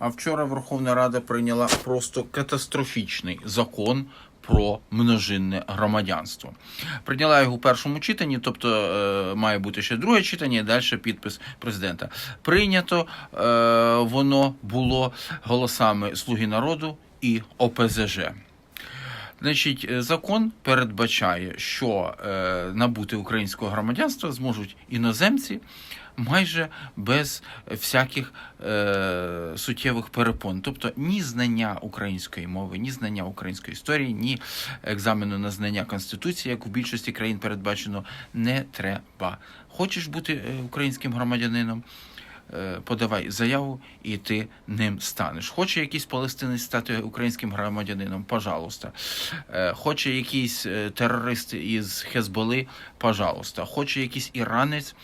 А вчора Верховна Рада прийняла просто катастрофічний закон. Про множинне громадянство прийняла його у першому читанні, тобто е, має бути ще друге читання, і далі підпис президента. Прийнято е, воно було голосами Слуги народу і ОПЗЖ. Значить, е, закон передбачає, що е, набути українського громадянства зможуть іноземці майже без всяких е, суттєвих перепон. Тобто ні знання української мови, ні знання української історії, ні екзамену на знання Конституції, як у більшості країн передбачено, не треба. Хочеш бути е, українським громадянином? Е, Подавай заяву, і ти ним станеш. Хоче якийсь палестинець стати українським громадянином, пожалуйста. Е, Хоче якийсь е, терорист із Хезболи, пожалуйста. Хоче якийсь іранець,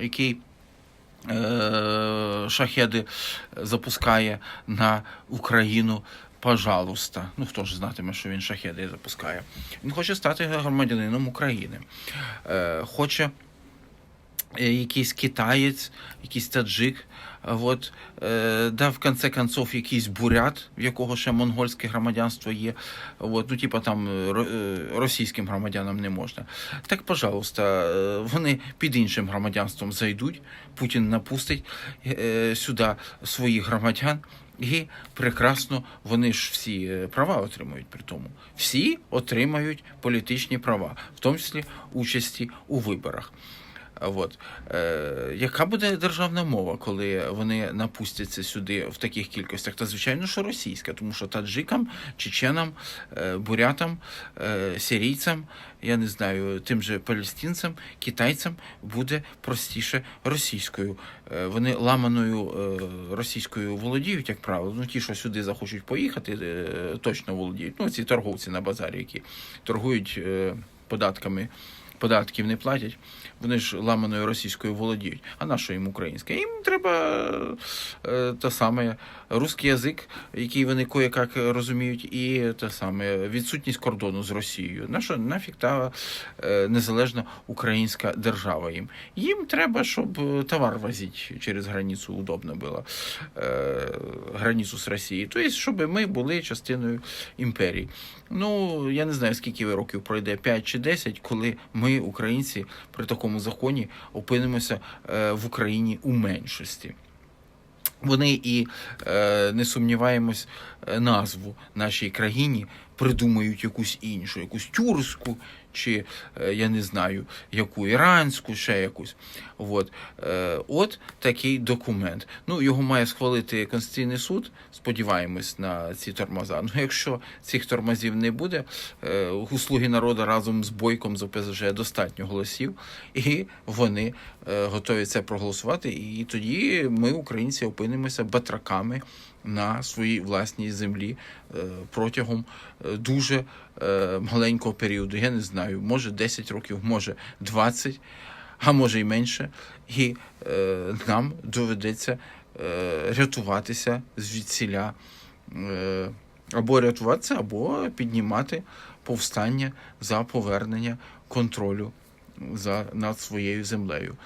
який шахеди запускає на Україну. Пожалуйста, ну хто ж знатиме, що він шахеди запускає. Він хоче стати громадянином України. Хоче якийсь китаєць, якийсь таджик, от, е, да, в конце концов, якийсь бурят, в якого ще монгольське громадянство є. От, ну, типа там е, ро- російським громадянам не можна. Так, пожалуйста, е, вони під іншим громадянством зайдуть, Путін напустить сюди своїх громадян. І прекрасно вони ж всі права отримують при тому. Всі отримають політичні права, в тому числі участі у виборах. От. Е, яка буде державна мова, коли вони напустяться сюди в таких кількостях? Та звичайно, що російська, тому що таджикам, чеченам, е, бурятам, е, сирійцям, я не знаю, тим же палестинцям, китайцям буде простіше російською. Е, вони ламаною російською володіють, як правило. Ну, ті, що сюди захочуть поїхати, точно володіють. Ну, ці торговці на базарі, які торгують податками податків не платять, вони ж ламаною російською володіють. А на що їм українська? Їм треба е, те саме русський язик, який вони кое-як розуміють, і те саме відсутність кордону з Росією. На що нафіг та е, незалежна українська держава їм? Їм треба, щоб товар возити через границю удобно було, е, границю з Росією. Тобто, щоб ми були частиною імперії. Ну, я не знаю, скільки років пройде, 5 чи 10, коли ми, українці, при такому законі опинимося е, в Україні у меншості. Вони і е, не сумніваємось, е, назву нашій країні придумають якусь іншу, якусь тюркську, чи е, я не знаю, яку іранську, ще якусь. От, е, от такий документ. Ну, його має схвалити Конституційний суд. Сподіваємось на ці тормоза. Ну, якщо цих тормозів не буде, е, у слуги народу разом з бойком з ОПЗЖ достатньо голосів, і вони готові це проголосувати. І тоді ми, українці, опинимося батраками на своїй власній землі е, протягом е, дуже е, маленького періоду. Я не знаю, може 10 років, може 20, а може й менше. І нам доведеться рятуватися звідсіля. Або рятуватися, або піднімати повстання за повернення контролю за, над своєю землею.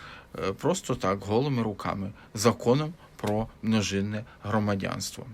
Просто так, голими руками, законом про множинне громадянство.